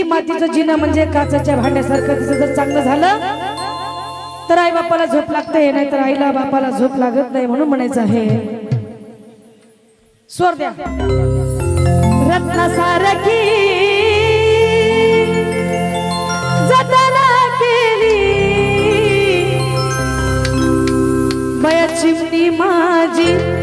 ही मातीचं जिना म्हणजे काचाच्या भांड्यासारखं तिचं जर चांगलं झालं तर आई बापाला झोप लागते नाही तर आईला बापाला झोप लागत नाही म्हणून म्हणायचं आहे. स्वर द्या. रत्न सारखी मया माझी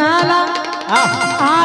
নালা আহা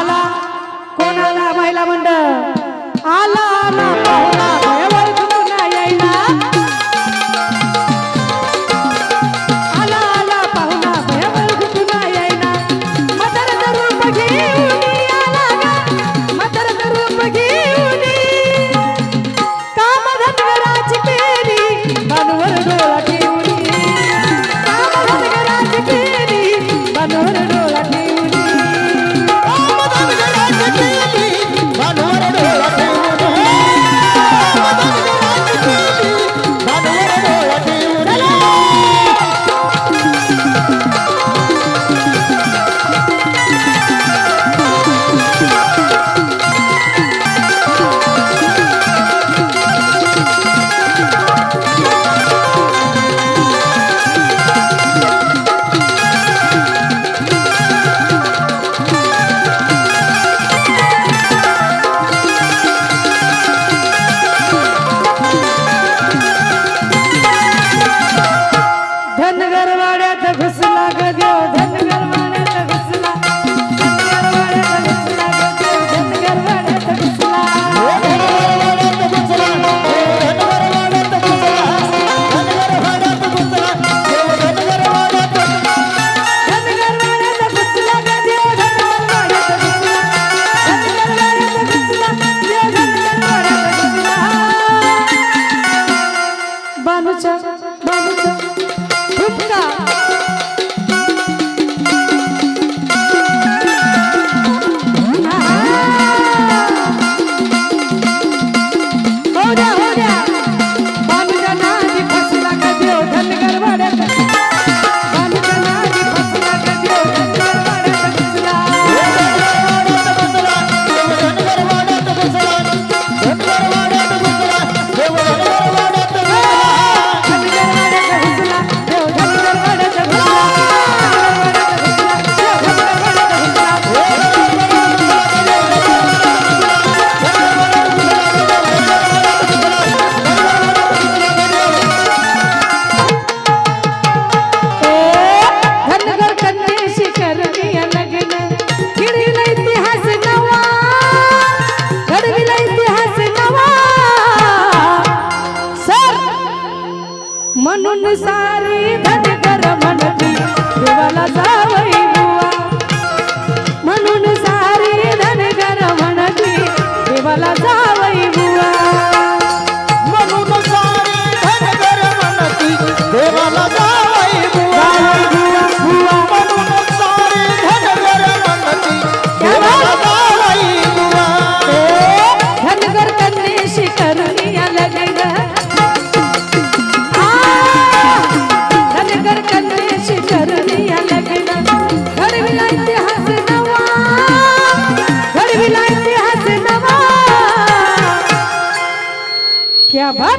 क्या बात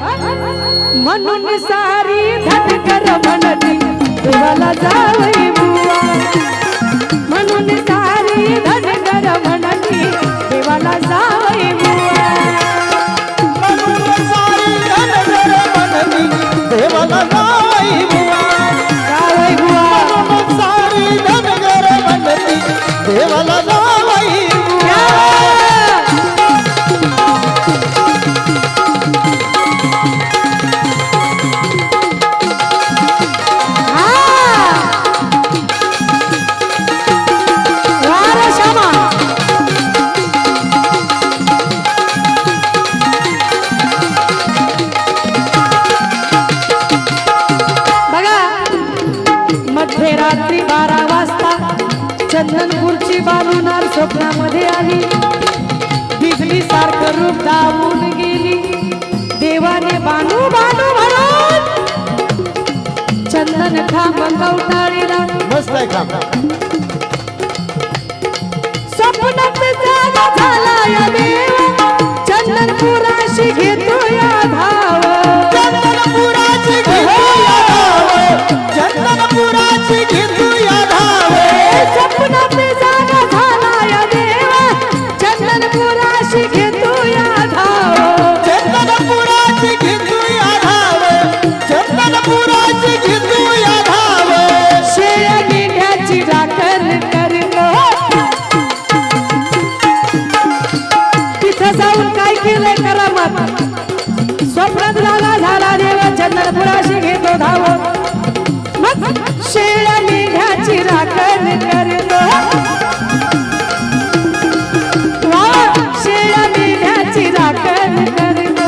म्हणून सारी धनगर म्हणती देवाला जावई बुवा. म्हणून सारी धनगर म्हणती देवाला जावई बुवा. म्हणून सारी धनगर म्हणती देवाला जावई बुवा. चंदनपूरची बालुनार स्वप्नामध्ये आली. बिजली सारखं रूप दाबून गेली. देवाने बानू बानू म्हणून. चंदन खांब कवटाळीला मस्त आहे काम स्वप्नात जागा झाला या देव. चंदनपुराशी घेतो करामत स्वप्नात झाला झाला देव चंदनपुराशी घेतो धाव मग शेळ्या मेंढ्याची राखण करतो. शेळ्या मेंढ्याची राखण करतो.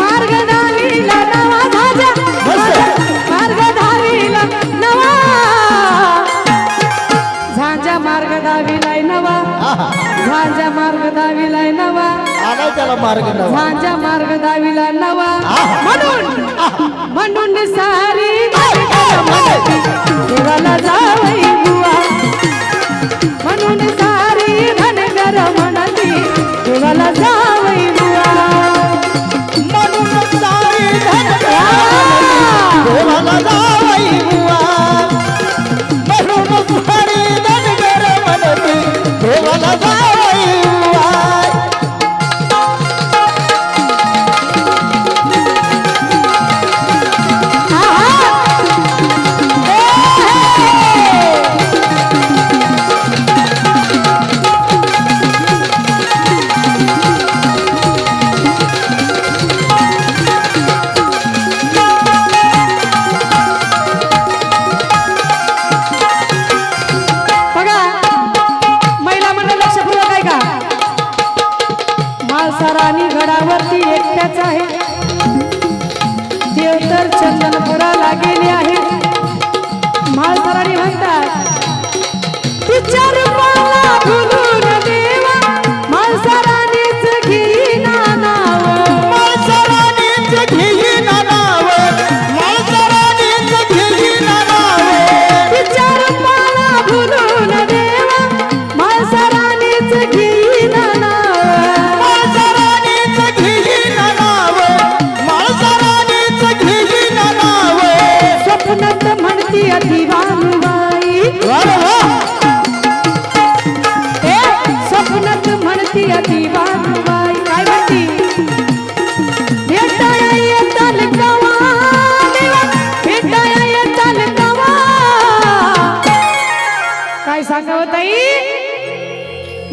मार्ग धावीला नवा मार्ग नवा. झांजा मार्ग दाविलाय नवा. आहा, झांजा मार्ग दाविलाय आलाय त्याला मार्ग नवा. झांजा मार्ग दाविला नवा. म्हणून म्हणून सारी देवाला जावई बुवा म्हणून सारी धनगर म्हणती देवाला जावई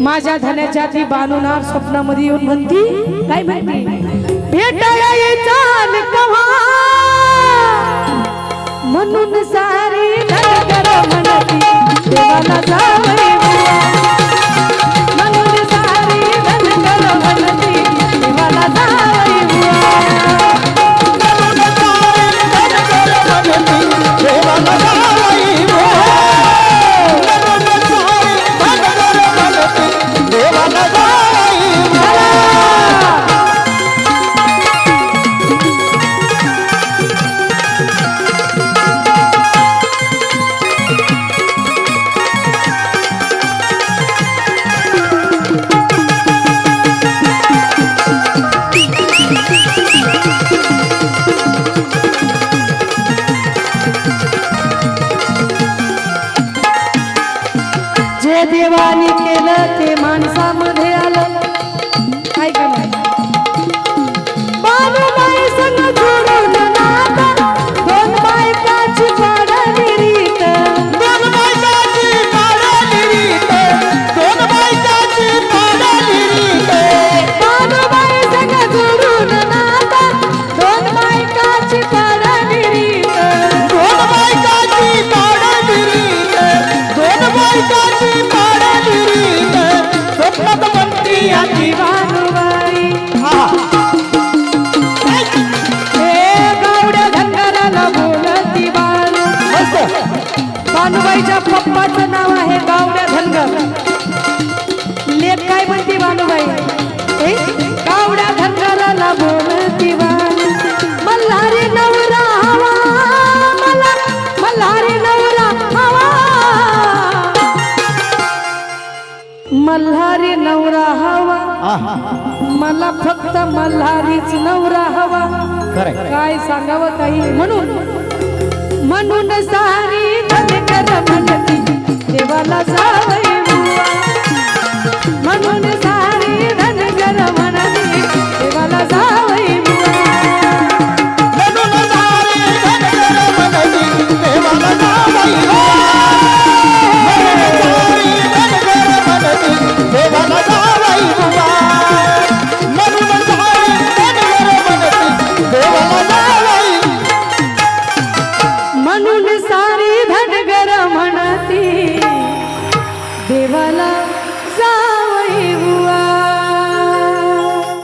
माझ्या धन्याच्या ती बानुनार स्वप्नामध्ये येऊन म्हणती काय म्हणती भेटाया येताल कवा म्हणून सारी धनगर म्हणती देवाला जावई मल्हारी नवरा हवा. मला फक्त मल्हारीच नवरा हवा. काय सांगावं काही म्हणून म्हणून सारी देवाला म्हणून सारी धनगर म्हणाली देवाला जावई